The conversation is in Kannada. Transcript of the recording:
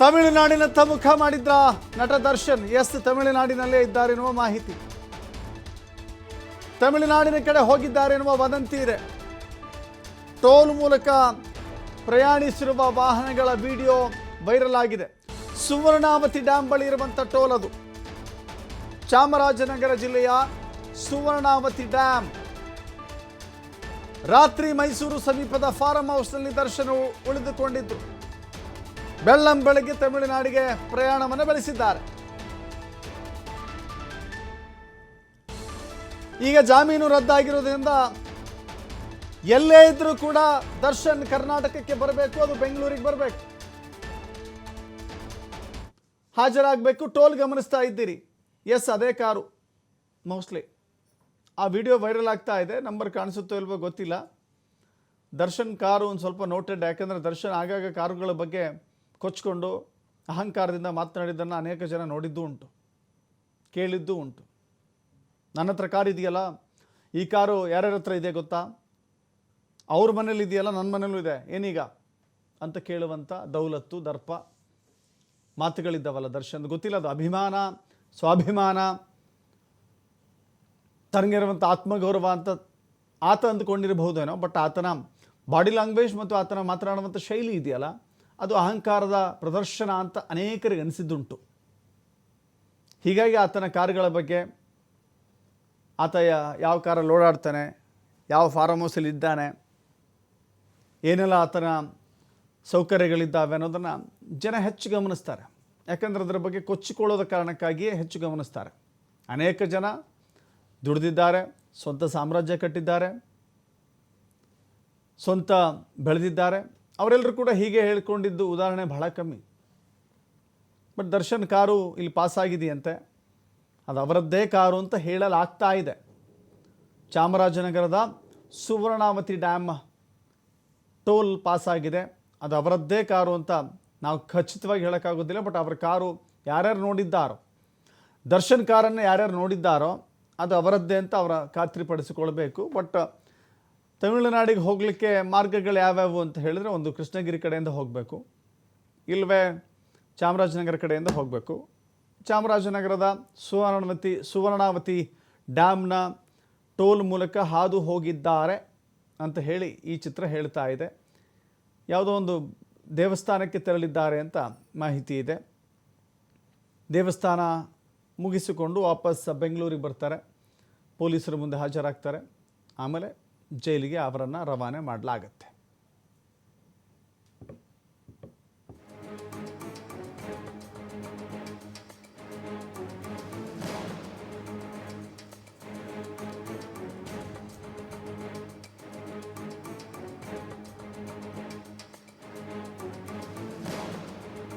ತಮಿಳುನಾಡಿನತ್ತ ಮುಖ ಮಾಡಿದ್ರ ನಟ ದರ್ಶನ್, ಎಸ್ ತಮಿಳುನಾಡಿನಲ್ಲೇ ಇದ್ದಾರೆ ಎನ್ನುವ ಮಾಹಿತಿ. ತಮಿಳುನಾಡಿನ ಕಡೆ ಹೋಗಿದ್ದಾರೆ ಎನ್ನುವ ವದಂತಿ ಇದೆ. ಟೋಲ್ ಮೂಲಕ ಪ್ರಯಾಣಿಸಿರುವ ವಾಹನಗಳ ವಿಡಿಯೋ ವೈರಲ್ ಆಗಿದೆ. ಸುವರ್ಣಾವತಿ ಡ್ಯಾಂ ಬಳಿ ಇರುವಂಥ ಟೋಲ್ ಅದು. ಚಾಮರಾಜನಗರ ಜಿಲ್ಲೆಯ ಸುವರ್ಣಾವತಿ ಡ್ಯಾಂ. ರಾತ್ರಿ ಮೈಸೂರು ಸಮೀಪದ ಫಾರಂ ಹೌಸ್ನಲ್ಲಿ ದರ್ಶನವು ಉಳಿದುಕೊಂಡಿದ್ದು. ಬೆಳ್ಳಂ ಬೆಳಗ್ಗೆ ತಮಿಳುನಾಡಿಗೆ ಪ್ರಯಾಣವನ್ನು ಬೆಳೆಸಿದ್ದಾರೆ. ಈಗ ಜಾಮೀನು ರದ್ದಾಗಿರೋದ್ರಿಂದ ಎಲ್ಲೇ ಇದ್ರೂ ಕೂಡ ದರ್ಶನ್ ಕರ್ನಾಟಕಕ್ಕೆ ಬರಬೇಕು, ಅದು ಬೆಂಗಳೂರಿಗೆ ಬರಬೇಕು. ಹಾಜರಾಗಬೇಕು, ಟೋಲ್ ಗಮನಿಸ್ತಾ ಇದ್ದೀರಿ. ಎಸ್, ಅದೇ ಕಾರು. ಮೋಸ್ಟ್ಲಿ. ಆ ವಿಡಿಯೋ ವೈರಲ್ ಆಗ್ತಾ ಇದೆ, ನಂಬರ್ ಕಾಣಿಸುತ್ತೋ ಇಲ್ವೋ ಗೊತ್ತಿಲ್ಲ. ದರ್ಶನ್ ಕಾರು ಒಂದು ಸ್ವಲ್ಪ ನೋಟೆಡ್, ಯಾಕಂದರೆ ದರ್ಶನ್ ಆಗಾಗ ಕಾರುಗಳ ಬಗ್ಗೆ ಕೊಚ್ಕೊಂಡು ಅಹಂಕಾರದಿಂದ ಮಾತನಾಡಿದ್ದನ್ನು ಅನೇಕ ಜನ ನೋಡಿದ್ದು ಉಂಟು, ಕೇಳಿದ್ದೂ ಉಂಟು. ನನ್ನ ಹತ್ರ ಕಾರ್ ಇದೆಯಲ್ಲ, ಈ ಕಾರು ಯಾರ್ಯಾರ ಹತ್ರ ಇದೆ ಗೊತ್ತಾ? ಅವ್ರ ಮನೇಲಿ ಇದೆಯಲ್ಲ ನನ್ನ ಮನೇಲೂ ಇದೆ, ಏನೀಗ? ಅಂತ ಕೇಳುವಂಥ ದೌಲತ್ತು, ದರ್ಪ ಮಾತುಗಳಿದ್ದಾವಲ್ಲ ದರ್ಶನ್. ಗೊತ್ತಿಲ್ಲ ಅದು ಅಭಿಮಾನ, ಸ್ವಾಭಿಮಾನ ತನಗಿರುವಂಥ ಆತ್ಮಗೌರವ ಅಂತ ಆತ ಅಂದುಕೊಂಡಿರಬಹುದೇನೋ ಬಟ್ ಆತನ ಬಾಡಿ ಲ್ಯಾಂಗ್ವೇಜ್ ಮತ್ತು ಆತನ ಮಾತನಾಡುವಂಥ ಶೈಲಿ ಇದೆಯಲ್ಲ ಅದು ಅಹಂಕಾರದ ಪ್ರದರ್ಶನ ಅಂತ ಅನೇಕರಿಗೆ ಅನಿಸಿದ್ದುಂಟು. ಹೀಗಾಗಿ ಆತನ ಕಾರುಗಳ ಬಗ್ಗೆ ಆತ ಯಾವ ಕಾರಲ್ಲಿ ಓಡಾಡ್ತಾನೆ, ಯಾವ ಫಾರಮ್ ಹೌಸಲ್ಲಿ ಇದ್ದಾನೆ, ಏನೆಲ್ಲ ಆತನ ಸೌಕರ್ಯಗಳಿದ್ದಾವೆ ಅನ್ನೋದನ್ನು ಜನ ಹೆಚ್ಚು ಗಮನಿಸ್ತಾರೆ. ಯಾಕಂದರೆ ಅದರ ಬಗ್ಗೆ ಕೊಚ್ಚಿಕೊಳ್ಳೋದ ಕಾರಣಕ್ಕಾಗಿಯೇ ಹೆಚ್ಚು ಗಮನಿಸ್ತಾರೆ. ಅನೇಕ ಜನ ದುಡಿದಿದ್ದಾರೆ, ಸ್ವಂತ ಸಾಮ್ರಾಜ್ಯ ಕಟ್ಟಿದ್ದಾರೆ, ಸ್ವಂತ ಬೆಳೆದಿದ್ದಾರೆ ಅವರೆಲ್ಲರೂ ಕೂಡ ಹೀಗೆ ಹೇಳ್ಕೊಂಡಿದ್ದು ಉದಾಹರಣೆ ಬಹಳ ಕಮ್ಮಿ. ಬಟ್ ದರ್ಶನ್ ಕಾರು ಇಲ್ಲಿ ಪಾಸ್ ಆಗಿದೆಯಂತೆ. ಅದು ಅವರದ್ದೇ ಕಾರು ಅಂತ ಹೇಳಲಾಗ್ತಾ ಇದೆ. ಚಾಮರಾಜನಗರದ ಸುವರ್ಣಾವತಿ ಡ್ಯಾಮ್ ಟೋಲ್ ಪಾಸ್ ಆಗಿದೆ. ಅದು ಅವರದ್ದೇ ಕಾರು ಅಂತ ನಾವು ಖಚಿತವಾಗಿ ಹೇಳೋಕ್ಕಾಗೋದಿಲ್ಲ ಬಟ್ ಅವರ ಕಾರು ಯಾರ್ಯಾರು ನೋಡಿದ್ದಾರೋ, ದರ್ಶನ್ ಕಾರನ್ನು ಯಾರ್ಯಾರು ನೋಡಿದ್ದಾರೋ ಅದು ಅವರದ್ದೇ ಅಂತ ಅವರ ಖಾತ್ರಿಪಡಿಸಿಕೊಳ್ಬೇಕು. ಬಟ್ ತಮಿಳುನಾಡಿಗೆ ಹೋಗಲಿಕ್ಕೆ ಮಾರ್ಗಗಳು ಯಾವ್ಯಾವು ಅಂತ ಹೇಳಿದ್ರೆ ಒಂದು ಕೃಷ್ಣಗಿರಿ ಕಡೆಯಿಂದ ಹೋಗಬೇಕು ಇಲ್ಲವೇ ಚಾಮರಾಜನಗರ ಕಡೆಯಿಂದ ಹೋಗಬೇಕು. ಚಾಮರಾಜನಗರದ ಸುವರ್ಣವತಿ, ಸುವರ್ಣಾವತಿ ಡ್ಯಾಮ್ನ ಟೋಲ್ ಮೂಲಕ ಹಾದು ಹೋಗಿದ್ದಾರೆ ಅಂತ ಹೇಳಿ ಈ ಚಿತ್ರ ಹೇಳ್ತಾ ಇದೆ. ಯಾವುದೋ ಒಂದು ದೇವಸ್ಥಾನಕ್ಕೆ ತೆರಳಿದ್ದಾರೆ ಅಂತ ಮಾಹಿತಿ ಇದೆ. ದೇವಸ್ಥಾನ ಮುಗಿಸಿಕೊಂಡು ವಾಪಸ್ ಬೆಂಗಳೂರಿಗೆ ಬರ್ತಾರೆ. ಪೊಲೀಸರ ಮುಂದೆ ಹಾಜರಾಗ್ತಾರೆ. ಆಮೇಲೆ ಜೈಲಿಗೆ ಅವರನ್ನು ರವಾನೆ ಮಾಡಲಾಗತ್ತೆ.